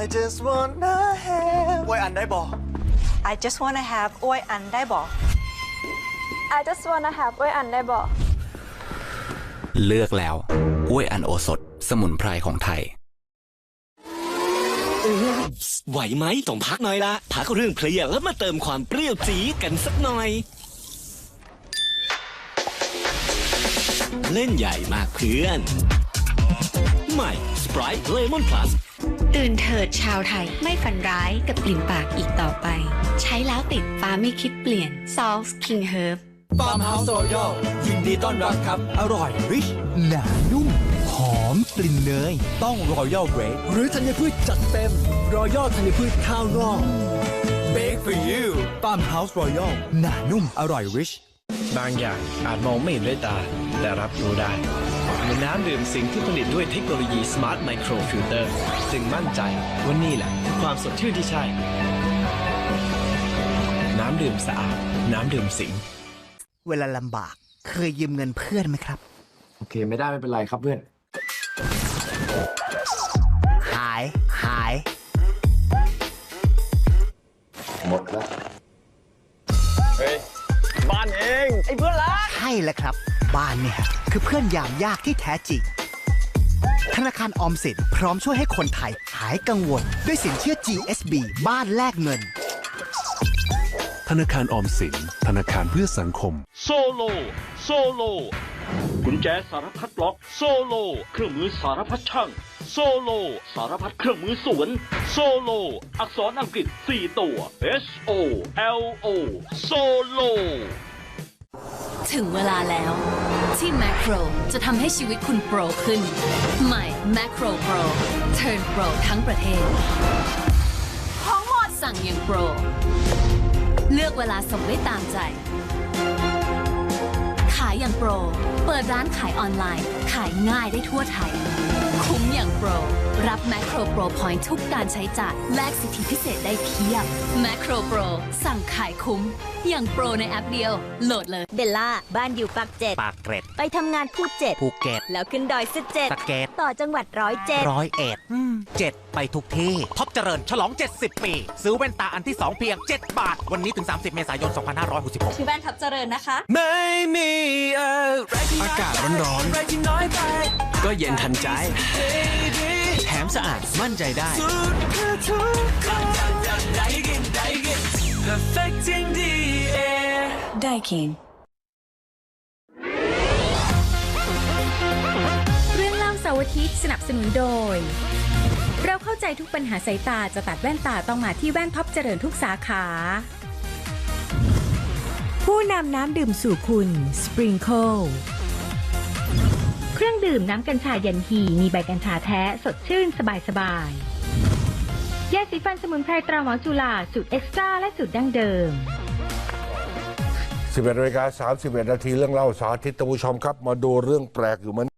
I just wanna have ไว้อันได้บอก I just wanna have อ้วยอันได้บอก I just wanna have ไว้อันได้บ่ เลือกแล้วอ้วยอันโอสถ สมุนไพรของไทยไหวไหมต้องพักหน่อยละพักเรื่องเพลียแล้วมาเติมความเปรี้ยวจี๊ดกันสักหน่อย เล่นใหญ่มากเพื่อน ใหม่ Sprite Lemon Plus ตื่นเถิดชาวไทยไม่ฝันร้ายกับกลิ่นปากอีกต่อไป ใช้แล้วติดฟ้าไม่คิดเปลี่ยน Salt King Herb ฟาร์มเฮาส์รอยัลยินดีต้อนรับครับ อร่อย ริช หนานุ่ม หอมกลิ่นเนย ต้องรอยัลเบรดหรือธัญพืชจัดเต็มรอยัลธัญพืชข้าวงอก Bake for you ฟาร์มเฮาส์รอยัลหนานุ่ม อร่อย ริช บางอย่างอาจมองไม่เห็นด้วยตา แต่รับรู้ได้เหมือนน้ำดื่มสิงที่ผลิตด้วยเทคโนโลยี Smart Micro Filter จึงมั่นใจว่านี่แหละคือความสดชื่นที่ใช่ น้ำดื่มสะอาด น้ำดื่มสิง เวลาลำบากเคยยืมเงินเพื่อนไหมครับ โอเคไม่ได้ไม่เป็นไรครับเพื่อน หายหาย หมดแล้ว ใช่แล้วครับ บ้านเนี่ยคือเพื่อนยามยากที่แท้จริง ธนาคารออมสินพร้อมช่วยให้คนไทยหายกังวล ด้วยสินเชื่อ GSB บ้านแลกเงิน ธนาคารออมสิน ธนาคารเพื่อสังคม โซโล โซโล กุญแจสารพัดล็อก โซโล เครื่องมือสารพัดช่าง โซโล สารพัดเครื่องมือสวน โซโล อักษรอังกฤษ 4 ตัว S O L O โซโล ถึงเวลาแล้ว ที่แมคโครจะทำให้ชีวิตคุณโปรขึ้น ใหม่แมคโครโปรเทิร์นโปรทั้งประเทศ ของหมดสั่งอย่างโปร เลือกเวลาส่งได้ตามใจ ขายอย่างโปร ปิดร้านขายออนไลน์ ขายง่ายได้ทั่วไทย คุ้มอย่างโปร รับ Macro Pro Point ทุกการใช้จ่ายแลกสิทธิพิเศษได้เพียบ Macro Pro สั่งขายคุ้ม อย่างโปรในแอปเดียว โหลดเลย เบลล่า บ้านอยู่ปากเจ็ดปากเกร็ด ไปทำงานพูดเจ็ดภูเก็ตแล้วขึ้นดอยสุดเจ็ดสะเก็ตต่อจังหวัดร้อยเจ็ดร้อยเอ็ดเจ็ดไปทุกที่ ท็อปเจริญฉลอง 70 ปี ซื้อแว่นตาอันที่ 2 เพียง 7 บาท วันนี้ถึง 30 เมษายน 2566ชื่อแว่นทับเจริญนะคะ ไม่มีอะไรที่อากาศร้อนๆ ก็เย็นทันใจ แถมสะอาดมั่นใจได้ Perfecting the air ได้เคนเรื่องเล่าเสาร์อาทิตย์สนับสนุนโดย เราเข้าใจทุกปัญหาสายตาจะตัดแว่นตาต้องมาที่แว่นท็อปเจริญทุกสาขา ผู้นำน้ำดื่มสู่คุณ Sprinkle เครื่องดื่มน้ำกัญชายันฮี มีใบกัญชาแท้สดชื่นสบายสบายยาสีฟันสมุนไพรตราหมอจุฬาสูตรเอ็กซ์ตร้าและสูตรดั้งเดิม 11นาฬิกา31 นาทีเรื่องเล่าสาธิตตะวูชมครับ มาดูเรื่องแปลกอยู่เหมือน